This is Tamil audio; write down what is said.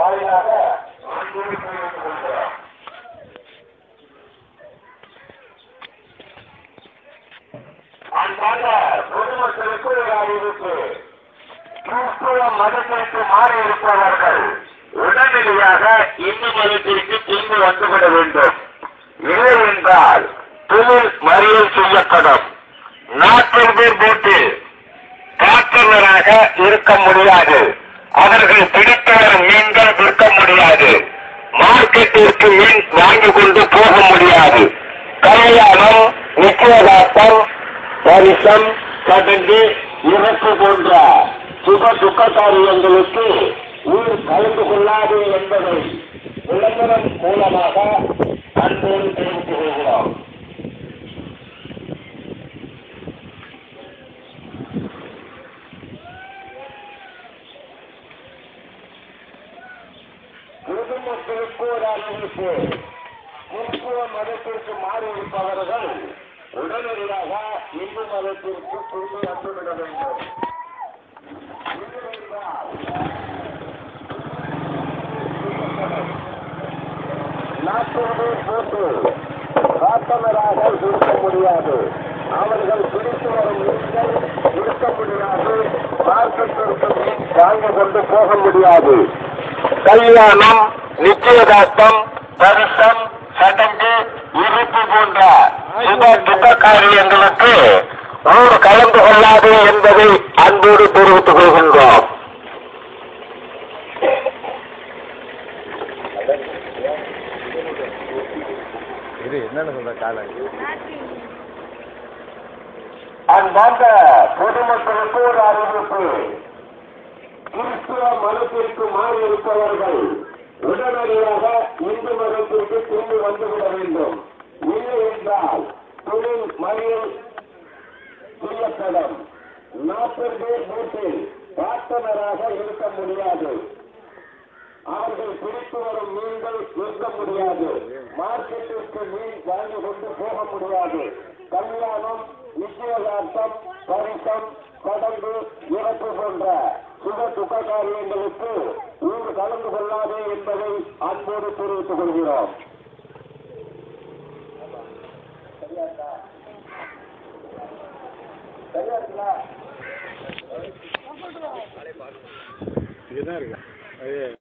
வாயிலாக அன்பான பொதுமக்களுக்கு அறிவிப்பு கிறிஸ்துவ மதத்திற்கு மாறி இருப்பவர்கள் உடனடியாக இந்து மதத்திற்கு திரும்பி வந்துவிட வேண்டும். இல்லை என்றால் தொழில் மறியல் செய்யப்படும். நாற்பது பேர் போட்டு காத்தவராக இருக்க முடியாது. அவர்கள் பிடித்தவர் வரும் மீன்கள் விற்க முடியாது. மார்க்கெட்டிற்கு மீன் வாங்கி கொண்டு போக முடியாது. கல்யாணம் நிச்சயதார்த்தம் பரிசம் சடங்கு இறப்பு போன்ற சுக துக்க காரியங்களுக்கு ஊர் கலந்து கொள்ளாது என்பதை விளம்பரம் மூலமாக அன்போடு தெரிவித்துக் கொள்கிறோம் பொதுமக்களுக்கு ஒரு அறிவிப்பு மதத்திற்கு மாறி இருப்பவர்கள் உடனடியாக இந்து மதத்திற்கு திரும்பி வந்துவிட வேண்டும். நாற்பது நாட்டோடு போட்டு காத்தவராக இருக்க முடியாது. அவர்கள் பிடித்து வரும் மீன்கள் இருக்க முடியாது. மார்க்கெட்டிற்கு மீன் வாங்கி கொண்டு போக முடியாது. கல்யாணம் நிச்சயதார்த்தம் பரிசம் சடங்கு இருப்பு போன்ற சுப துக்க காரியங்களுக்கு ஊர் கலந்து கொள்ளாது என்பதை அன்போடு தெரிவித்துக் கொள்கின்றோம். இது என்னன்னு சொல்ற காலம் அன்பார்ந்த பொதுமக்களுக்கு ஒரு அறிவிப்பு. கிறிஸ்துவ மதத்திற்கு மாறி இருப்பவர்கள் உடனடியாக இந்து மதத்திற்கு திரும்பி வந்துவிட வேண்டும்? இல்லை என்றால் தொழில் மறியல் செய்யப்படும். நாற்பது வீட்டில் பார்த்தனராக இருக்க முடியாது. அவர்கள் பிடித்து வரும் மீன்கள் விற்க முடியாது. மார்க்கெட்டிற்கு மீன் வாங்கி கொண்டு போக முடியாது. கல்யாணம் நிச்சயதார்த்தம் பரிசம் சடங்கு இறப்பு போன்ற சுக சுக காரியங்களுக்கு ஊர் என்பதை அன்போடு தெரிவித்துக் கொள்கிறோம். இதுதான் இருக்கா அது